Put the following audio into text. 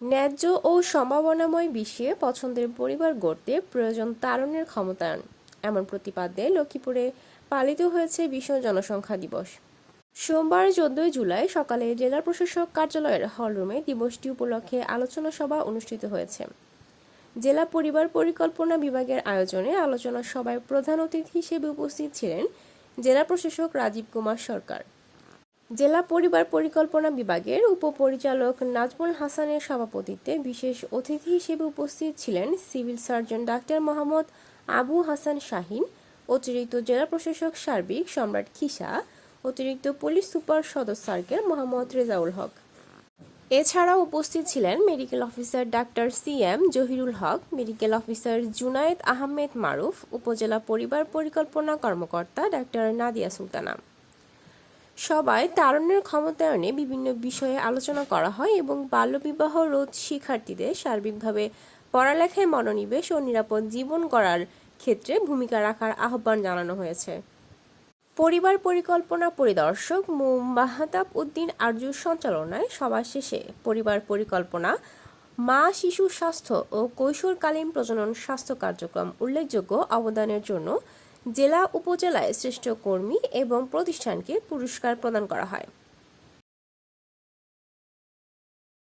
ন্যায্য ও সম্ভাবনাময় বিশ্বে পছন্দের পরিবার গড়তে প্রয়োজন তারুণ্যের ক্ষমতায়ন। এমন প্রতিপাদ্যে লক্ষ্মীপুরে পালিত হয়েছে বিশ্ব জনসংখ্যা দিবস। সোমবার চোদ্দই জুলাই সকালে জেলা প্রশাসক কার্যালয়ের হলরুমে দিবসটি উপলক্ষে আলোচনা সভা অনুষ্ঠিত হয়েছে। জেলা পরিবার পরিকল্পনা বিভাগের আয়োজনে আলোচনা সভায় প্রধান অতিথি হিসেবে উপস্থিত ছিলেন জেলা প্রশাসক রাজীব কুমার সরকার। জেলা পরিবার পরিকল্পনা বিভাগের উপপরিচালক নাজমুল হাসানের সভাপতিত্বে বিশেষ অতিথি হিসেবে উপস্থিত ছিলেন civil surgeon doctor Mohammad Abu Hasan Shahin, অতিরিক্ত জেলা প্রশাসক সার্বিক সম্রাট খিসা অতিরিক্ত পুলিশ সুপার সদর সার্কেল মোহাম্মদ রেজাউল হক। এছাড়াও উপস্থিত ছিলেন medical officer doctor C M Zahirul Haque, medical officer Junayed Ahmed Maruf, উপজেলা পরিবার পরিকল্পনা কর্মকর্তা ডাক্তার নাদিয়া সুলতানা। সবাই তারুণ্যের ক্ষমতায়নে বিভিন্ন বিষয়ে আলোচনা করা হয় এবং বাল্যবিবাহ রোধ শিক্ষার্থীদের সার্বিকভাবে পড়ালেখায় মনোনিবেশ ও নিরাপদ জীবন গড়ার ক্ষেত্রে ভূমিকা রাখার আহ্বান জানানো হয়েছে। পরিবার পরিকল্পনা পরিদর্শক মাহাতাব উদ্দিন আরজুর সঞ্চালনায় সভা শেষে পরিবার পরিকল্পনা, মা, শিশু স্বাস্থ্য ও কৈশোরকালীন প্রজনন স্বাস্থ্য কার্যক্রম উল্লেখযোগ্য অবদানের জন্য জেলা উপজেলায় শ্রেষ্ঠ কর্মী এবং প্রতিষ্ঠানকে পুরস্কার প্রদান করা হয়।